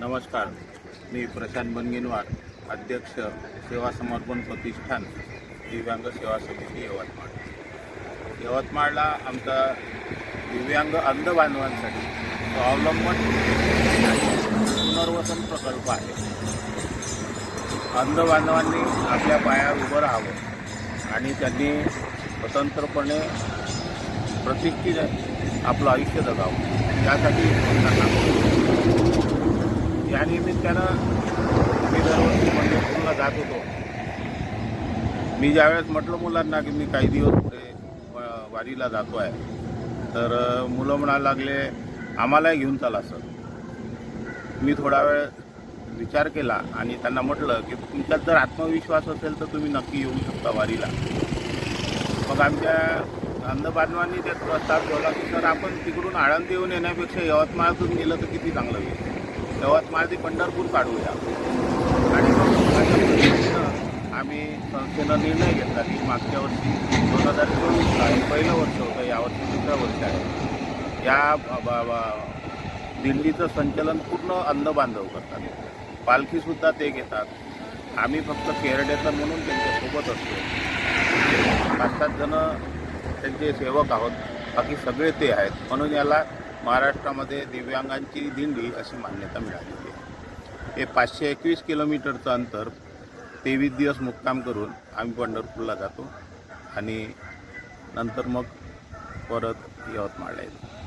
नमस्कार. मी प्रशांत बनगिनवार अध्यक्ष सेवा समर्पण प्रतिष्ठान दिव्यांग सेवा समिती यवतमाळ. यवतमाळला आमचा दिव्यांग अंध बांधवांसाठी स्वावलंबन पुनर्वसन प्रकल्प आहे. अंध बांधवांनी आपल्या पायावर उभं राहावं आणि त्यांनी स्वतंत्रपणे प्रतिष्ठित आपलं आयुष्य जगावं. यासाठी या निमित्तानं मी दरवर्षी पंढरपूरला जात होतो. मी ज्यावेळेस म्हटलं मुलांना की मी काही दिवस पुढे वारीला जातो आहे तर मुलं म्हणायला लागले आम्हालाही घेऊन चला सर मी थोडा वेळ विचार केला आणि त्यांना म्हटलं की तुमच्यात जर आत्मविश्वास असेल तर तुम्ही नक्की येऊ शकता वारीला. मग आमच्या अंधबांधवांनी ते प्रस्ताव ठेवला की सर आपण तिकडून आळंद येऊन येण्यापेक्षा यवतमाळतून गेलं तर किती चांगलं होईल? यवतमाळ ते पंढरपूर काढूया. आणि मग आम्ही संस्थेनं निर्णय घेतला की मागच्या वर्षी दोन हजार चोवीसला हे पहिलं वर्ष होतं यावर्षी दुसरं वर्ष आहे. या दिंडीचं संचलन पूर्ण अन्न बांधव करतात पालखीसुद्धा ते घेतात. आम्ही फक्त केरडेचं म्हणून त्यांच्यासोबत असतो. पाच सात जणं त्यांचे सेवक आहोत. बाकी सगळे ते आहेत. म्हणून याला महाराष्ट्रामध्ये दिव्यांगांची दिंडी अशी मान्यता मिळालेली आहे. हे पाचशे एकवीस किलोमीटरचं अंतर तेवीस दिवस मुक्काम करून आम्ही पंढरपूरला जातो आणि नंतर मग परत यवतमाळला येतो.